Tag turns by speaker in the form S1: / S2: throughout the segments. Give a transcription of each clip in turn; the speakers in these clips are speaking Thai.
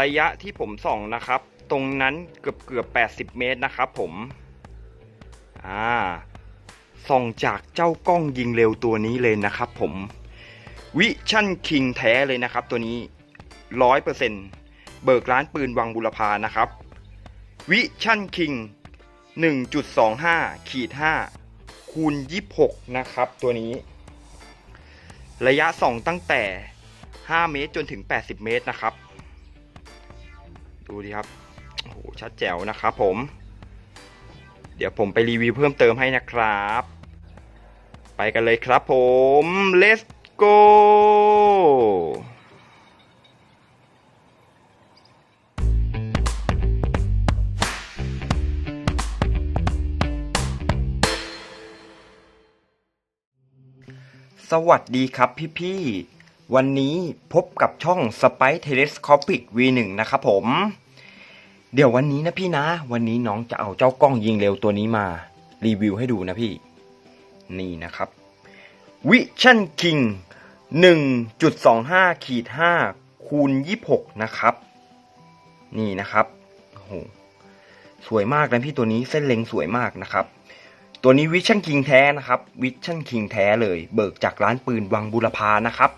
S1: ระยะที่ผมส่องนะครับ ตรงนั้นเกือบเกือบ80 เมตรนะครับผมอ่าส่องจากเจ้ากล้องยิงเร็วตัวนี้เลยนะครับผมวิชั่นคิงแท้เลยนะครับตัวนี้ร้อยเปอร์เซ็นเบิกร้านปืนวังบุรพานะครับวิชั่นคิง1.25ขีด5คูณ26 นะครับ ตัวนี้ ระยะส่องตั้งแต่ 5 เมตรจนถึง 80 เมตรนะครับ ดูดิครับโอ้โหชัดแจ๋วนะครับผม เดี๋ยวผมไปรีวิวเพิ่มเติมให้นะครับ ไปกันเลยครับผม let's go สวัสดีครับพี่ๆ วันนี้พบกับช่อง Spy Telescopic V1 นะครับผม เดี๋ยววันนี้นะพี่นะ วันนี้น้องจะเอาเจ้ากล้องยิงเร็วตัวนี้มา รีวิวให้ดูนะพี่ นี่นะครับ Vision King 1.25ขีด5คูณ26 นะครับ นี่นะครับโอ้โหสวยมากนะพี่ตัวนี้เส้นเล็งสวยมากนะครับ ตัวนี้วิชั่นคิงแท้นะครับวิชั่นคิงแท้เลย เบิกจากร้านปืนวังบุรพานะครับ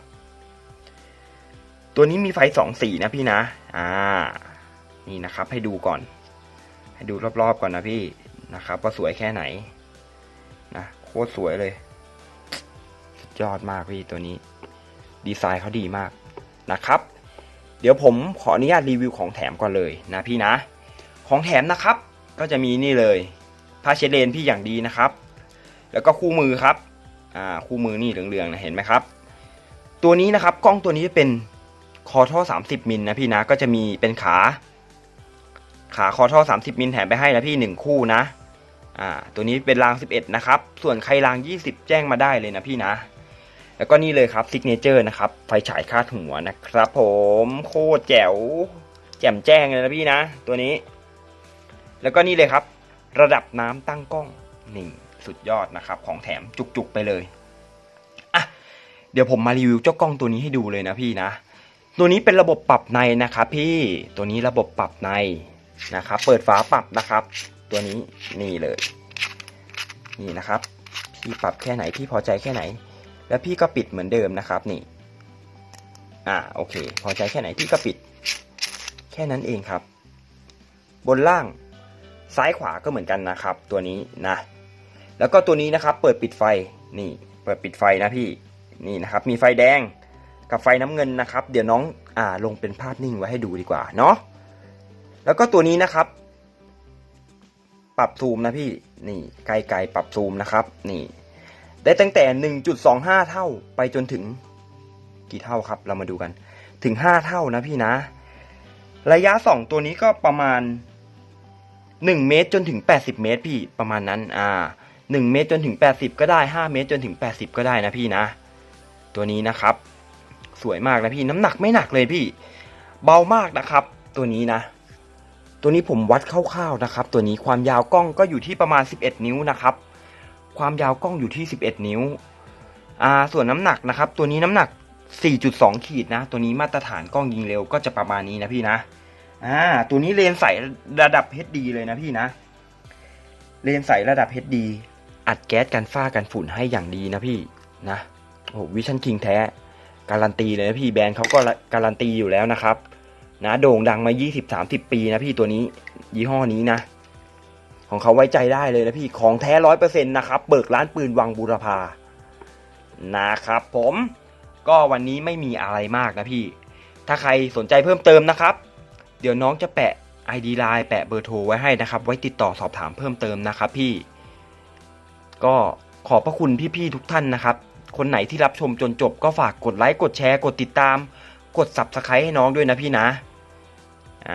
S1: ตัวนี้มีไฟสองสีนะพี่นะ อ่า นี่นะครับให้ดูก่อน ให้ดูรอบๆก่อนนะพี่นะครับว่าสวยแค่ไหนนะโคตรสวยเลยสุดยอดมากพี่ตัวนี้ ดีไซน์เขาดีมากนะครับ เดี๋ยวผมขออนุญาตรีวิวของแถมก่อนเลยนะพี่นะ ของแถมนะครับ ก็จะมีนี่เลยผ้าเช็ดเลนพี่อย่างดีนะครับ แล้วก็คู่มือครับอ่าคู่มือนี่เหลืองๆนะเห็นไหมครับ ตัวนี้นะครับกล้องตัวนี้จะเป็นคอท่อ 30มิลนะพี่นะก็จะมีเป็นขา ขาคอท่อ 30 มิลแถมไปให้นะพี่หนึ่งคู่นะ อ่า ตัวนี้เป็นราง 11 นะครับ ส่วนใครราง 20 แจ้งมาได้เลยนะพี่นะ แล้วก็นี่เลยครับซิกเนเจอร์นะครับ ไฟฉายคาดหัวนะครับผมโคตรแจ๋ว แจ่มแจ้งเลยนะพี่นะ ตัวนี้ แล้วก็นี่เลยครับ ระดับน้ำตั้งกล้องนี่สุดยอดนะครับ ของแถมจุกๆไปเลยอะเดี๋ยวผมมารีวิวเจ้ากล้องตัวนี้ให้ดูเลยนะพี่นะ ตัวนี้เป็นระบบปรับในนะครับพี่ ตัวนี้ระบบปรับใน นะครับ เปิดฝาปรับนะครับ ตัวนี้นี่เลย นี่นะครับ พี่ปรับแค่ไหนพี่พอใจแค่ไหน แล้วพี่ก็ปิดเหมือนเดิมนะครับนี่ อ่าโอเค พอใจแค่ไหนพี่ก็ปิด แค่นั้นเองครับ บนล่างซ้ายขวาก็เหมือนกันนะครับ ตัวนี้นะ แล้วก็ตัวนี้นะครับ เปิดปิดไฟนี่ เปิดปิดไฟนะพี่นี่นะครับ มีไฟแดงกับไฟน้ำเงินนะครับ เดี๋ยวน้องอ่าลงเป็นภาพนิ่งไว้ให้ดูดีกว่าเนาะ แล้วก็ตัวนี้นะครับ ปรับซูมนะพี่นี่ไกลๆปรับซูมนะครับ นี่ ได้ตั้งแต่ 1.25 เท่าไปจนถึงกี่เท่าครับ เรามาดูกัน ถึง 5 เท่านะพี่นะ ระยะสองตัวนี้ก็ประมาณหนึ่งเมตรจนถึงแปดสิบเมตรพี่ประมาณนั้นอ่าหนึ่งเมตรจนถึงแปดสิบก็ได้ห้าเมตรจนถึงแปดสิบก็ได้นะพี่นะ ตัวนี้นะครับ สวยมากนะพี่น้ำหนักไม่หนักเลยพี่ เบามากนะครับ ตัวนี้นะ ตัวนี้ผมวัดคร่าวๆนะครับ ตัวนี้ความยาวกล้องก็อยู่ที่ประมาณ 11 นิ้วนะครับ ความยาวกล้องอยู่ที่ 11 นิ้วอ่าส่วนน้ำหนักนะครับ ตัวนี้น้ำหนัก 4.2 ขีดนะ ตัวนี้มาตรฐานกล้องยิงเร็วก็จะประมาณนี้นะพี่นะอ่าตัวนี้เลนส์ใสระดับ HD เลยนะพี่นะ เลนส์ใสระดับ HD อัดแก๊สกันฝ้ากันฝุ่นให้อย่างดีนะพี่นะโอ้วิชั่นคิงแท้ การันตีเลยนะพี่แบรนด์เขาก็การันตีอยู่แล้วนะครับ นะโด่งดังมา 20-30 ปีนะพี่ตัวนี้ยี่ห้อนี้นะ ของเขาไว้ใจได้เลยนะพี่ของแท้ร้อยเปอร์เซ็นต์นะครับ เบิกร้านปืนวังบูรพานะครับผมก็วันนี้ไม่มีอะไรมากนะพี่ ถ้าใครสนใจเพิ่มเติมนะครับ เดี๋ยวน้องจะแปะ ID Line แปะเบอร์โทรไว้ให้นะครับ ไว้ติดต่อสอบถามเพิ่มเติมนะครับพี่ ก็ขอบพระคุณพี่ๆทุกท่านนะครับ คนไหนที่รับชมจนจบก็ฝากกดไลค์กดแชร์กดติดตาม กด Subscribe ให้น้องด้วยนะพี่นะ อ่า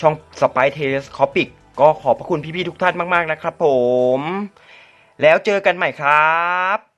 S1: ช่อง Spy Telescopic ก็ขอบพระคุณพี่ๆทุกท่านมาก ๆ นะครับผม แล้วเจอกันใหม่ครับ